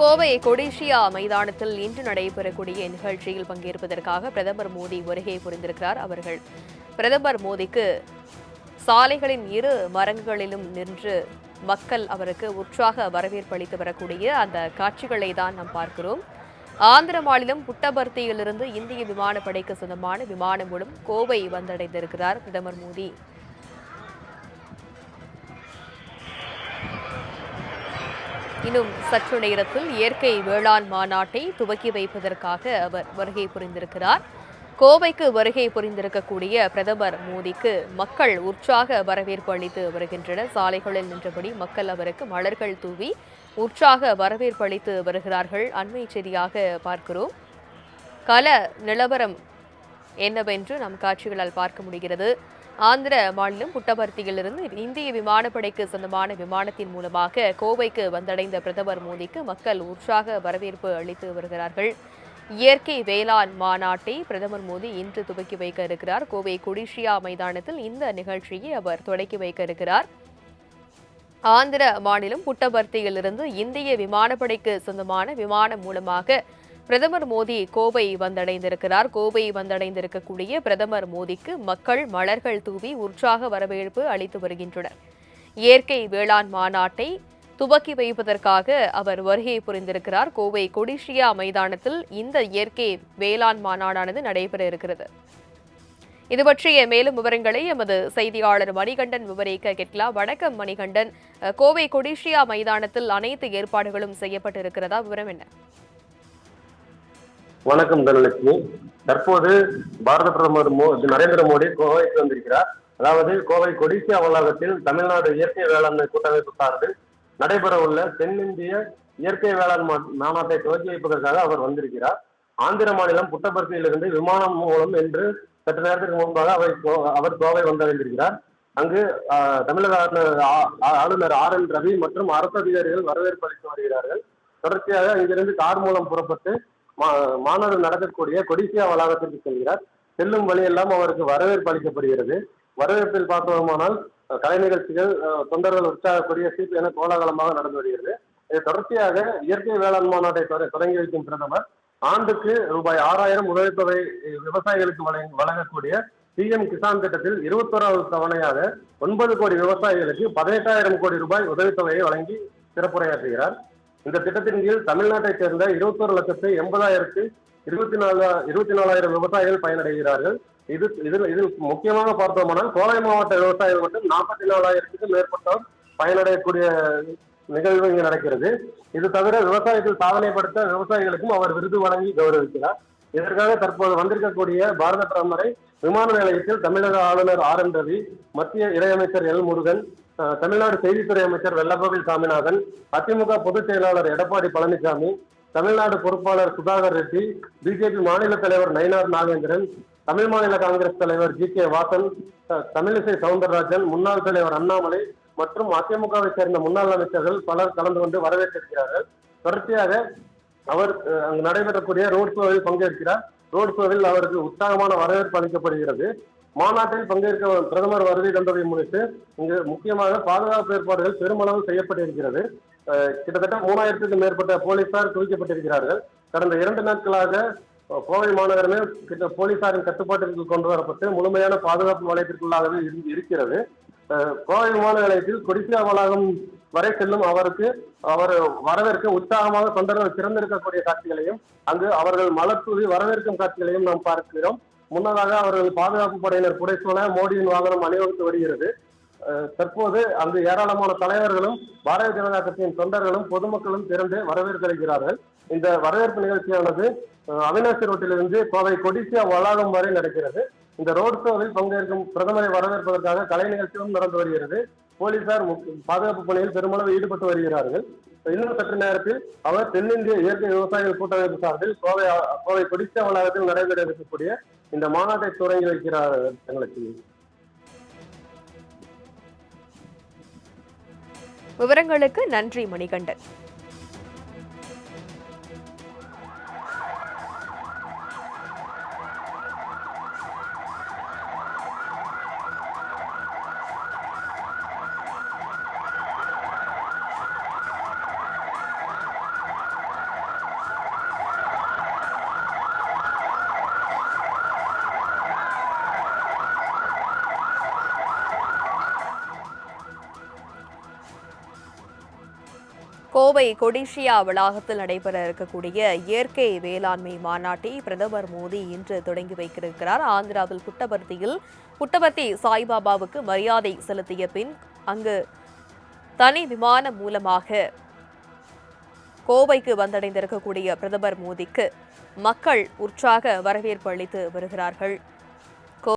கோவை கொடிஷியா மைதானத்தில் இன்று நடைபெறக்கூடிய நிகழ்ச்சியில் பங்கேற்பதற்காக பிரதமர் மோடி வருகை புரிந்திருக்கிறார் அவர்கள். பிரதமர் மோடிக்கு சாலைகளின் இரு மரங்களிலும் நின்று மக்கள் அவருக்கு உற்சாக வரவேற்பு அளித்து வரக்கூடிய அந்த காட்சிகளை தான் நாம் பார்க்கிறோம். ஆந்திர மாநிலம் புட்டபர்த்தியிலிருந்து இந்திய விமானப்படைக்கு சொந்தமான விமானம் மூலம் கோவை வந்தடைந்திருக்கிறார் பிரதமர் மோடி. இன்னும் சற்று நேரத்தில் இயற்கை வேளாண் மாநாட்டை துவக்கி வைப்பதற்காக அவர் வருகை புரிந்திருக்கிறார். கோவைக்கு வருகை புரிந்திருக்கக்கூடிய பிரதமர் மோடிக்கு மக்கள் உற்சாக வரவேற்பு அளித்து வருகின்றனர். சாலைகளில் நின்றபடி மக்கள் அவருக்கு மலர்கள் தூவி உற்சாக வரவேற்பு அளித்து வருகிறார்கள். அண்மை செய்தியாக பார்க்கிறோம். கல நிலவரம் என்னவென்று நம் காட்சிகளால் பார்க்க முடிகிறது. ஆந்திர மாநிலம் புட்டபர்த்தியிலிருந்து இந்திய விமானப்படைக்கு சொந்தமான விமானத்தின் மூலமாக கோவைக்கு வந்தடைந்த பிரதமர் மோடிக்கு மக்கள் உற்சாக வரவேற்பு அளித்து வருகிறார்கள். இயற்கை வேளாண் மாநாட்டை பிரதமர் மோடி இன்று துவக்கி வைக்க இருக்கிறார். கோவை கொடிஷியா மைதானத்தில் இந்த நிகழ்ச்சியை அவர் தொடக்கி வைக்க இருக்கிறார். ஆந்திர மாநிலம் புட்டபர்த்தியிலிருந்து இந்திய விமானப்படைக்கு சொந்தமான விமானம் மூலமாக பிரதமர் மோடி கோவை வந்தடைந்திருக்கிறார். கோவை வந்தடைந்திருக்கக்கூடிய பிரதமர் மோடிக்கு மக்கள் மலர்கள் தூவி உற்சாக வரவேற்பு அளித்து வருகின்றனர். இயற்கை வேளாண் மாநாட்டை துவக்கி வைப்பதற்காக அவர் வருகை புரிந்திருக்கிறார். கோவை கொடிஷியா மைதானத்தில் இந்த இயற்கை வேளாண் மாநாடானது நடைபெற இருக்கிறது. இது பற்றிய மேலும் விவரங்களை எமது செய்தியாளர் மணிகண்டன் விவரிக்க கேட்கலாம். வணக்கம் மணிகண்டன். கோவை கொடிஷியா மைதானத்தில் அனைத்து ஏற்பாடுகளும் செய்யப்பட்டிருக்கிறதா? விவரம் என்ன? வணக்கம் தனலட்சுமி தற்போது பாரத பிரதமர் மோ நரேந்திர மோடி கோவைக்கு வந்திருக்கிறார். அதாவது கோவை கொடிசியா வளாகத்தில் தமிழ்நாடு இயற்கை வேளாண்மை கூட்டமைப்பு சார்பில் நடைபெறவுள்ள தென்னிந்திய இயற்கை வேளாண் மாநாட்டை துவக்கி வைப்பதற்காக அவர் வந்திருக்கிறார். ஆந்திர மாநிலம் புட்டபர்த்தியிலிருந்து விமானம் மூலம் என்று சற்று நேரத்திற்கு முன்பாக அவர் அவர் கோவை வந்தடைந்திருக்கிறார் அங்கு ஆஹ், தமிழக ஆளுநர் ஆர் என் ரவி மற்றும் அரசு அதிகாரிகள் வரவேற்பு அளித்து வருகிறார்கள். தொடர்ச்சியாக இங்கிருந்து கார் மூலம் புறப்பட்டு மாநாடு நடக்கக்கூடிய கொடிசியா வளாகத்திற்கு செல்கிறார். செல்லும் வழியெல்லாம் அவருக்கு வரவேற்பு அளிக்கப்படுகிறது. வரவேற்பில் பார்த்தோமானால் கலை நிகழ்ச்சிகள் தொண்டர்கள் உற்சாகக்கூடிய சீப் என கோலாகலமாக நடந்து வருகிறது. இதை தொடர்ச்சியாக இயற்கை வேளாண் மாநாட்டை தொடங்கி வைக்கும் பிரதமர். ஆண்டுக்கு ரூபாய் ஆறாயிரம் உதவித்தொகை விவசாயிகளுக்கு வழங்க- வழங்கக்கூடிய பிஎம் கிசான் திட்டத்தில் இருபத்தோராவது தவணையாக ஒன்பது கோடி விவசாயிகளுக்கு பதினெட்டாயிரம் கோடி ரூபாய் உதவித்தொகையை வழங்கி சிறப்புரையாற்றுகிறார். இந்த திட்டத்தின் கீழ் தமிழ்நாட்டை சேர்ந்த இருபத்தோரு லட்சத்து எண்பதாயிரத்து இருபத்தி நாலு இருபத்தி நாலாயிரம் விவசாயிகள் பயனடைகிறார்கள். இது இதில் இதில் முக்கியமாக பார்த்தோமானால் கோவை மாவட்ட விவசாயிகள் மட்டும் நாற்பத்தி நாலாயிரத்துக்கும் மேற்பட்டோர் பயனடையக்கூடிய நிகழ்வு இங்கு நடக்கிறது. இது தவிர விவசாயத்தில் சாதனை படுத்த விவசாயிகளுக்கும் அவர் விருது வழங்கி கௌரவிக்கிறார். இதற்காக தற்போது வந்திருக்கக்கூடிய பாரத பிரதமரை விமான நிலையத்தில் தமிழக ஆளுநர் ஆர் என் ரவி மத்திய இணையமைச்சர் எல் முருகன் தமிழ்நாடு செய்தித்துறை அமைச்சர் வெள்ளக்கோவில் சாமிநாதன் அதிமுக பொதுச் செயலாளர் எடப்பாடி பழனிசாமி தமிழ்நாடு பொறுப்பாளர் சுதாகர் ரெட்டி பிஜேபி மாநில தலைவர் நயினார் நாகேந்திரன் தமிழ் மாநில காங்கிரஸ் தலைவர் ஜி கே வாசன் தமிழிசை சவுந்தரராஜன் முன்னாள் தலைவர் அண்ணாமலை மற்றும் அதிமுகவை சேர்ந்த முன்னாள் அமைச்சர்கள் பலர் கலந்து கொண்டு வரவேற்றிருக்கிறார்கள். தொடர்ச்சியாக அவர் அங்கு நடைபெறக்கூடிய ரோட் ஷோவில் பங்கேற்கிறார். ரோட் ஷோவில் அவருக்கு உற்சாகமான வரவேற்பு அளிக்கப்படுகிறது. மாநாட்டில் பங்கேற்க பிரதமர் வருகை தந்ததை முன்னிட்டு இங்கு முக்கியமாக பாதுகாப்பு ஏற்பாடுகள் பெருமளவு செய்யப்பட்டிருக்கிறது. கிட்டத்தட்ட மூணாயிரத்துக்கும் மேற்பட்ட போலீசார் குவிக்கப்பட்டிருக்கிறார்கள். கடந்த இரண்டு நாட்களாக கோவை மாநகரமே கிட்ட போலீசாரின் கட்டுப்பாட்டிற்கு கொண்டு வரப்பட்டு முழுமையான பாதுகாப்பு வளையத்திற்குள்ளாகவே இருக்கிறது. கோவை விமான நிலையத்தில் கொடிசியா வளாகம் வரை செல்லும் அவருக்கு அவர் வரவேற்க உற்சாகமாக தொண்டர்கள் திறந்திருக்கக்கூடிய காட்சிகளையும் அங்கு அவர்கள் மலர் தூவி வரவேற்கும் காட்சிகளையும் நாம் பார்க்கிறோம். முன்னதாக அவர்கள் பாதுகாப்பு படையினர் புடைசூழ மோடியின் வாகனம் அணிவகுத்து வருகிறது. தற்போது அங்கு ஏராளமான தலைவர்களும் பாரதிய ஜனதா கட்சியின் தொண்டர்களும் பொதுமக்களும் திரண்டு வரவேற்கிறார்கள் இந்த வரவேற்பு நிகழ்ச்சியானது அவினாசி ரோட்டிலிருந்து கோவை கொடிசியா வளாகம் வரை நடக்கிறது. இந்த ரோட் ஷோவில் பங்கேற்கும் பிரதமரை வரவேற்பதற்காக கலை நிகழ்ச்சியும் நடந்து வருகிறது. போலீசார் பாதுகாப்பு பணியில் பெருமளவு ஈடுபட்டு வருகிறார்கள். இன்னும் சற்று நேரத்தில் அவர் தென்னிந்திய இயற்கை விவசாயிகள் கூட்டமைப்பு சார்பில் கோவை கோவை கொடிசியா வளாகத்தில் நடைபெற இருக்கக்கூடிய இந்த மாநாட்டை தொடங்கி வைக்கிறார் தங்களுக்கு. விவரங்களுக்கு நன்றி மணிகண்டன். கோவை கொடிஷியா வளாகத்தில் நடைபெற இருக்கக்கூடிய இயற்கை வேளாண்மை மாநாட்டை பிரதமர் மோடி இன்று தொடங்கி வைக்கிறார் ஆந்திராவில் புட்டபர்த்தியில் புட்டபர்த்தி சாய்பாபாவுக்கு மரியாதை செலுத்திய பின் அங்கு தனி விமானம் மூலமாக கோவைக்கு வந்தடைந்திருக்கக்கூடிய பிரதமர் மோடிக்கு மக்கள் உற்சாக வரவேற்பு அளித்து வருகிறார்கள்.